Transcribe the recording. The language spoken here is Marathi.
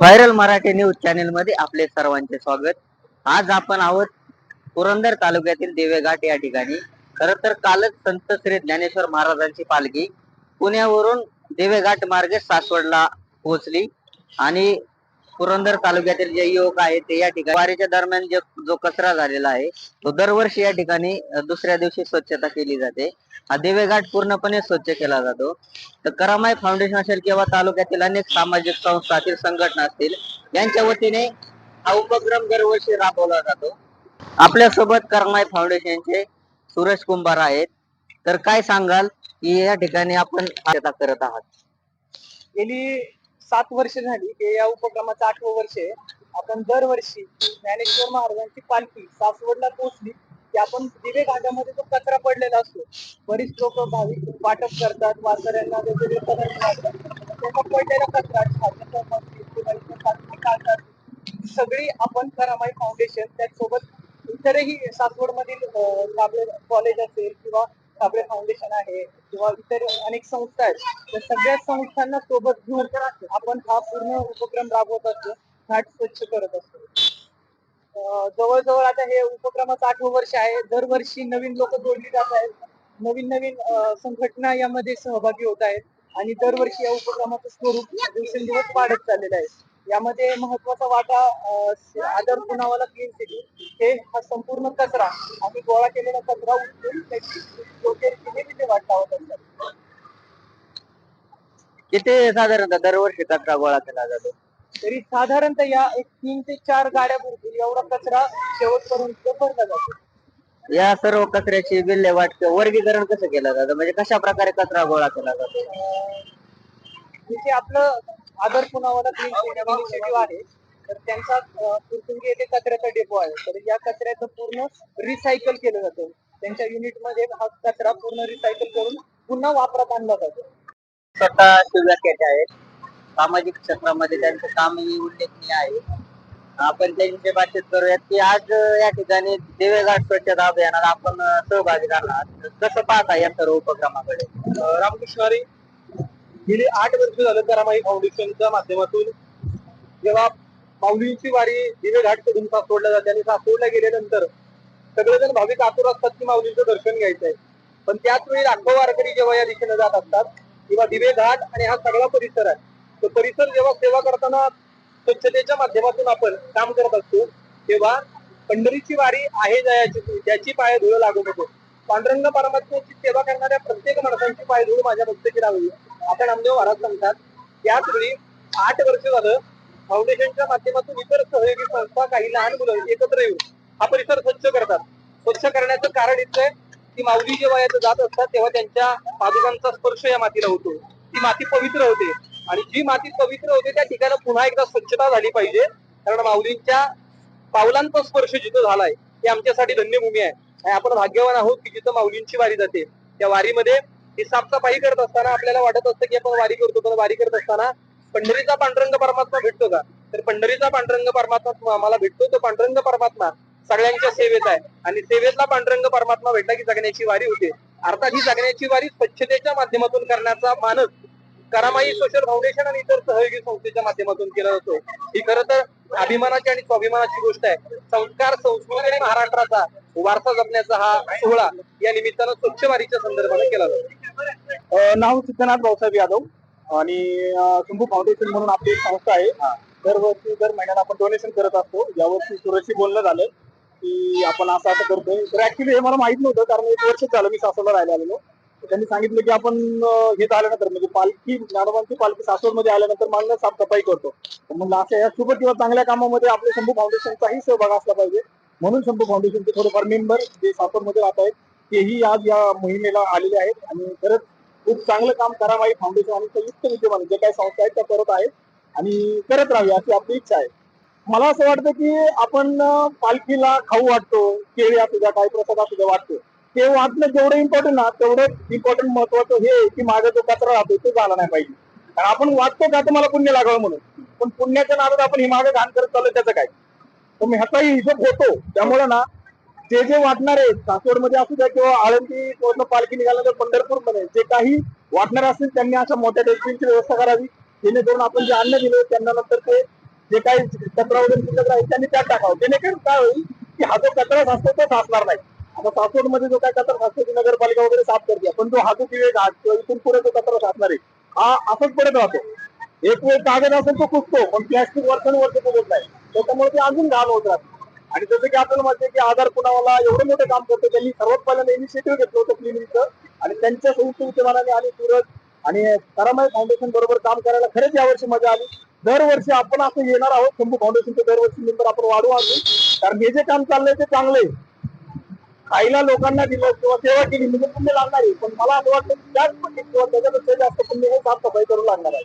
व्हायरल मराठी न्यूज चॅनेल मध्ये आपले सर्वांचे स्वागत. आज आपण आहोत पुरंदर तालुक्यातील देवेघाट या ठिकाणी. खर तर कालच संत श्री ज्ञानेश्वर महाराजांची पालखी पुण्यावरून देवेघाट मार्गे सासवडला पोहोचली. आणि पुरंदर तालुक्यातील जे युवक आहेत ते या ठिकाणी वारीच्या दरम्यान जे जो कचरा झालेला आहे तो दरवर्षी या ठिकाणी दुसऱ्या दिवशी स्वच्छता केली जाते. हा देवेघाट पूर्णपणे स्वच्छ केला जातो. तर करामाई फाउंडेशन असेल किंवा तालुक्यातील अनेक सामाजिक संस्था असतील संघटना असतील यांच्या वतीने हा उपक्रम दरवर्षी राबवला जातो. आपल्यासोबत करमाई फाउंडेशनचे सुरेश कुंभार आहेत. तर काय सांगाल की या ठिकाणी आपण करत आहात? गेली सात वर्ष झाली हे या उपक्रमाचं आठवं वर्ष आहे. आपण दरवर्षी ज्ञानेश्वर महाराजांची पालखी सासवडला पोहोचली की आपण दिवे घाटामध्ये जो कचरा पडलेला असतो बरीच लोक भाविक वाटप करतात वारकऱ्यांना वेगवेगळे पदार्थ वाटतात त्याचा पडलेला कचरा काढतात सगळी आपण करामाई फाउंडेशन त्यासोबत इतरही सासवडमधील मधील कॉलेज असेल किंवा काबळे फाउंडेशन आहे किंवा इतर अनेक संस्था आहेत त्या सगळ्या संस्थांना सोबत घेऊन आपण हा पूर्ण उपक्रम राबवत असतो घाट स्वच्छ करत असतो. जवळजवळ आता हे उपक्रमाचं आठवं वर्ष आहे. दरवर्षी नवीन लोक जोडली जात आहेत. नवीन नवीन संघटना यामध्ये सहभागी होत आहेत. आणि दरवर्षी या उपक्रमाचं स्वरूप दिवसेंदिवस वाढत चाललेलं आहे. यामध्ये महत्त्वाचा वाटा आदर पुनावाला क्लीन सिटी हे हा संपूर्ण कचरा आम्ही गोळा केलेला कचरा उचलून त्याची योग्य रीतीने विल्हेवाट लावत असतात किती साधारणतः दरवर्षी कचरा गोळा केला जातो? तरी साधारणतः या एक तीन ते चार गाड्या भरतील एवढा कचरा शेवटपर्यंत भरला जातो. या सर्व कचऱ्याची विल्हेवाट वर्गीकरण कसं केलं जातं? म्हणजे कशा प्रकारे कचरा गोळा केला जातो? तिथे आपलं आदर पुनावाला क्लीन इनिशिएटिव्ह आहे. तर त्यांचा फुरसुंगी येथे कचऱ्याचा डेपो आहे. तर या कचऱ्याचं पूर्ण रिसायकल केलं जातं. त्यांच्या युनिटमध्ये हा कचरा पूर्ण रिसायकल करून पुन्हा वापरात आणला जातो. स्वतः शिवराकेट आहेत. सामाजिक क्षेत्रामध्ये त्यांचं कामही उल्लेखनीय आहे. आपण त्यांची बातचीत करूयात की आज या ठिकाणी दिवेघाट स्वच्छता अभियानात आपण सहभागी झाला. कसं पाहता या सर्व उपक्रमाकडे? रामकृष्णारी गेली आठ वर्ष झालं करामाई फाउंडेशनच्या माध्यमातून जेव्हा माऊलींची वारी दिवे घाटकडून सासवडला जाते आणि सासवडला गेल्यानंतर सगळेजण भाविक आतुर असतात की माऊलींचं दर्शन घ्यायचं आहे पण त्याच वेळी लाखो वारकरी जेव्हा या दिशेने जात असतात किंवा दिवे घाट आणि हा सगळा परिसर आहे. तो परिसर जेव्हा सेवा करताना स्वच्छतेच्या माध्यमातून आपण काम करत असतो तेव्हा पंढरीची वारी आहे जयाची त्याची पाय धुळ लागू नको. पांडुरंग परमात्म्याची सेवा करणाऱ्या प्रत्येक माणसांची पाय धुळ माझ्या भक्तीची लावली आता नामदेव महाराज सांगतात त्याच वेळी आठ वर्ष झालं फाउंडेशनच्या माध्यमातून इतर सहयोगी संस्था काही लहान मुलं एकत्र येऊन हा परिसर स्वच्छ करतात. स्वच्छ करण्याचं कारण इथं आहे की माऊली जेव्हा याचं जात असतात तेव्हा त्यांच्या पादुकांचा स्पर्श या मातीला होतो. ती माती पवित्र होते. आणि जी माती पवित्र होते त्या ठिकाणी पुन्हा एकदा स्वच्छता झाली पाहिजे. कारण माऊलींच्या पावलांचा स्पर्श जिथं झालाय ते आमच्यासाठी धन्यभूमी आहे. आणि आपण भाग्यवान आहोत की जिथं माऊलींची वारी जाते. त्या वारीमध्ये ही साफसफाई करत असताना आपल्याला वाटत असतं की आपण वारी करतो पण वारी करत असताना पंढरीचा पांडुरंग परमात्मा भेटतो का? तर पंढरीचा पांडुरंग परमात्मा आम्हाला भेटतो. तो पांडुरंग परमात्मा सगळ्यांच्या सेवेत आहे. आणि सेवेतला पांडुरंग परमात्मा भेटला की जगण्याची वारी होते. अर्थात ही जगण्याची वारी स्वच्छतेच्या माध्यमातून करण्याचा मानस करामाई सोशल फाउंडेशन आणि इतर सहयोगी संस्थेच्या माध्यमातून केला जातो. ही खरं तर अभिमानाची आणि स्वाभिमानाची गोष्ट आहे. संस्कार संस्कृती आणि महाराष्ट्राचा वारसा जपण्याचा हा सोहळा या निमित्तानं स्वच्छ वारीच्या संदर्भाने केला जातो. नाव सिद्धनाथ भाऊसाहेब यादव आणि शंभू फाउंडेशन म्हणून आपली एक संस्था आहे. दरवर्षी दर महिन्याला आपण डोनेशन करत असतो. यावर्षी सुरक्षी बोलणं झालं की आपण असं असं करतोय. तर ऍक्च्युली हे मला माहीत नव्हतं कारण एक वर्ष झालं मी सासवला राहायला आलेलो. त्यांनी सांगितलं की आपण अं, हे म्हणजे पालखी ज्ञानोबांची पालखी सासवडमध्ये आल्यानंतर मागणं साफसफाई करतो. म्हणलं अशा या शुभ किंवा चांगल्या कामामध्ये आपले शंभू फाउंडेशनचाही सहभाग असला पाहिजे. म्हणून शंभू फाउंडेशनचे थोडेफार मेंबर जे सासवडमध्ये राहत आहेत तेही आज या मोहिमेला आलेले आहेत. आणि खरंच खूप चांगलं काम करावं फाउंडेशन आणि संयुक्त विद्यमान जे काही संस्था आहेत त्या करत आहेत. आणि करत राहावी अशी आपली इच्छा आहे. मला असं वाटतं की आपण पालखीला खाऊ वाटतो केळी असू द्या काही प्रसाद असू द्या वाटतो ते वाटणं जेवढं इम्पॉर्टंट ना तेवढं इम्पॉर्टंट महत्वाचं हे की माझा जो कचरा राहतो तो झाला नाही पाहिजे. कारण आपण वाटतो का तुम्हाला मला पुण्य लागावं म्हणून. पण पुण्याच्या नादात आपण हे मागे घाण करत चाललो त्याचं काय? तर मी ह्याचाही हिशोब होतो. त्यामुळे ना जे जे वाटणार आहे सासवडमध्ये असू द्या किंवा आळंदी पूर्ण पालखी निघाल्यानंतर पंढरपूरमध्ये जे काही वाटणार असेल त्यांनी अशा मोठ्या डस्टबिनची व्यवस्था करावी. जेणेकरून आपण जे अन्न दिलं त्यांना नंतर ते जे काही कचरा वगैरे शिल्लक राहील त्यांनी त्यात टाकावं. जेणेकरून काय होईल की हा जो कचरा साचतो तो साचणार नाही. आता सासवडमध्ये जो काय कचरा साचतो ती नगरपालिका वगैरे साफ करते पण जो हा जो दिवे घाट किंवा इथून पुढे जो कचरा साचणार आहे. हा असंच पडत राहतो. एक वेळ कागद असेल तो कुसतो पण प्लॅस्टिक वर्षानुवर्ष कुसत नाही. त्याच्यामुळे ते अजून घाल होत राहते. आणि जसं की आपल्याला माहिती आहे की आधार पुनावाला एवढं मोठं काम करतो त्यांनी सर्वात पहिल्यांदा इनिशिएटिव्ह घेतलं होतं क्लिनिकचं आणि त्यांच्या संयुक्त विद्यमानाने आणि सुरत आणि तारामाई फाउंडेशन बरोबर काम करायला खरंच यावर्षी मजा आली. दरवर्षी आपण असं येणार आहोत शंभू फाउंडेशनचं दरवर्षी मेंबर आपण वाढू आणू कारण हे जे काम चाललंय ते चांगलं आहे आईला लोकांना दिलं किंवा सेवा केली म्हणजे पुण्य लागणार. आहे पण मला असं वाटतं त्याच पटीत किंवा त्याच्यापेक्षा जास्त पुण्य हे साफसफाई करू लागणार आहे.